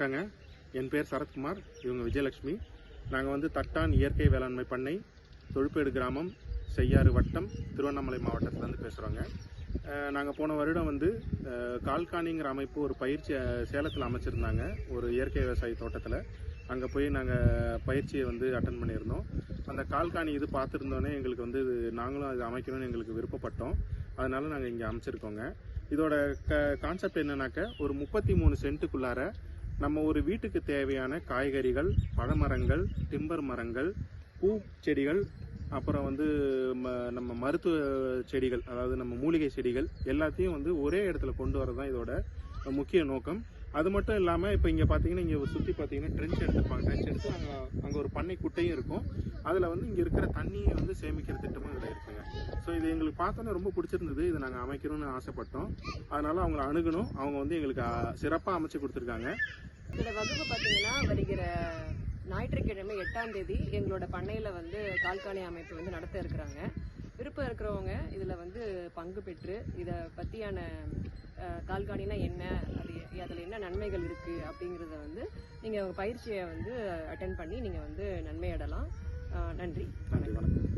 வணக்கங்க. என் பேர் சரத்குமார் இவங்க விஜயலட்சுமி. நாங்கள் வந்து தட்டான் இயற்கை வேளாண்மை பண்ணை தொழுப்பேடு கிராமம் செய்யாறு வட்டம் திருவண்ணாமலை மாவட்டத்திலேருந்து பேசுகிறோங்க நாங்கள் போன வருடம் வந்து கால்காணிங்கிற அமைப்பு ஒரு பயிற்சி சேலத்தில் அமைச்சிருந்தாங்க ஒரு இயற்கை விவசாய தோட்டத்தில். அங்கே போய் நாங்கள் பயிற்சியை வந்து அட்டன் பண்ணியிருந்தோம். அந்த கால்காணி இது பார்த்துருந்தோன்னே எங்களுக்கு வந்து இது நாங்களும் அது அமைக்கணும்னு எங்களுக்கு விருப்பப்பட்டோம். அதனால நாங்கள் இங்கே அமைச்சிருக்கோங்க. இதோட க கான்செப்ட் என்னன்னாக்க ஒரு முப்பத்தி மூணு சென்ட்டுக்குள்ளார நம்ம ஒரு வீட்டுக்கு தேவையான காய்கறிகள் பழமரங்கள் டிம்பர் மரங்கள் பூ செடிகள் அப்புறம் வந்து ம- நம்ம மருத்துவ செடிகள் அதாவது நம்ம மூலிகை செடிகள் எல்லாத்தையும் வந்து ஒரே இடத்துல கொண்டு வரது தான் இதோட முக்கிய நோக்கம். அது மட்டும் இல்லாமல் இப்போ இங்கே பார்த்தீங்கன்னா இங்கே சுற்றி பார்த்தீங்கன்னா ட்ரென்ச் எடுத்துருப்பாங்க ட்ரென்ச் எடுத்து அங்கே அங்கே ஒரு பண்ணை குட்டையும் இருக்கும். அதில் வந்து இங்கே இருக்கிற தண்ணியை வந்து சேமிக்கிற திட்டமும் இதில் இருக்குங்க. ஸோ இது எங்களுக்கு பார்த்தோன்னே ரொம்ப பிடிச்சிருந்தது. இதை நாங்கள் அமைக்கணும்னு ஆசைப்பட்டோம். அதனால் அவங்கள அணுகணும். அவங்க வந்து எங்களுக்கு சிறப்பாக அமைச்சு கொடுத்துருக்காங்க. இதோட வகுப்பு பார்த்தீங்கன்னா வருகிற ஞாயிற்றுக்கிழமை எட்டாம் தேதி எங்களோட பண்ணையில் வந்து கால்காணி அமைப்பு வந்து நடத்த இருக்கிறாங்க. விருப்பம் இருக்கிறவங்க இதில் வந்து பங்கு பெற்று இதை பற்றியான கால்காணினா என்ன அது அதில் என்ன நன்மைகள் இருக்குது அப்படிங்கிறத வந்து நீங்கள் பயிற்சியை வந்து அட்டன் பண்ணி நீங்கள் வந்து நன்மையிடலாம். நன்றி. நன்றி வணக்கம்.